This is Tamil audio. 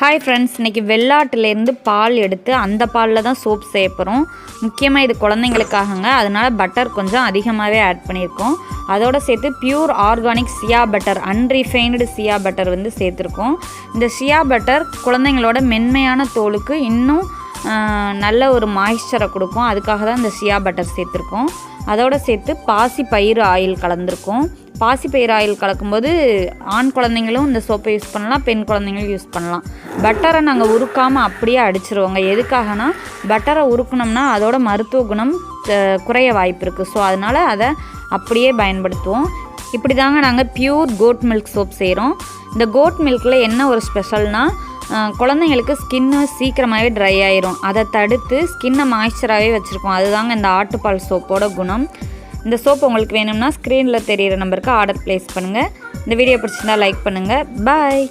ஹாய் ஃப்ரெண்ட்ஸ் இன்றைக்கி வெள்ளாட்டுலேருந்து பால் எடுத்து அந்த பாலில் தான் சோப் செய்ய போகிறோம் முக்கியமாக இது குழந்தைங்களுக்காகங்க. அதனால் பட்டர் கொஞ்சம் அதிகமாகவே ஆட் பண்ணியிருக்கோம். அதோட சேர்த்து pure organic chia butter unrefined chia butter வந்து சேர்த்துருக்கோம். இந்த சியா பட்டர் குழந்தைங்களோட மென்மையான தோலுக்கு இன்னும் நல்ல ஒரு மாய்ஸ்சரை கொடுக்கும். அதுக்காக தான் இந்த சியா பட்டர் சேர்த்துருக்கோம். அதோடு சேர்த்து பாசி பயிறு ஆயில் கலந்துருக்கோம். பாசி பயிர் ஆயில் கலக்கும்போது ஆண் குழந்தைங்களும் இந்த சோப்பை யூஸ் பண்ணலாம் பெண் குழந்தைங்களும் யூஸ் பண்ணலாம். பட்டரை நாங்கள் உருக்காமல் அப்படியே அடிச்சிருவோங்க. எதுக்காகனா பட்டரை உருக்கணும்னா அதோட மருத்துவ குணம் குறைய வாய்ப்பு இருக்குது ஸோ அதனால் அதை அப்படியே பயன்படுத்துவோம். இப்படி தாங்க நாங்கள் பியூர் கோட் மில்க் சோப் செய்கிறோம் இந்த கோட் மில்கில் என்ன ஒரு ஸ்பெஷல்னால் குழந்தைங்களுக்கு ஸ்கின்னு சீக்கிரமாகவே ட்ரை ஆயிரும். அதை தடுத்து ஸ்கின்னை மாய்ஸ்சராகவே வச்சுருக்கோம். அதுதாங்க இந்த ஆட்டுப்பால் சோப்போட குணம். இந்த சோப் உங்களுக்கு வேணும்னா ஸ்க்ரீனில் தெரியிற நம்பருக்கு ஆர்டர் ப்ளேஸ் பண்ணுங்கள் இந்த வீடியோ பிடிச்சிருந்தா லைக் பண்ணுங்கள் பாய்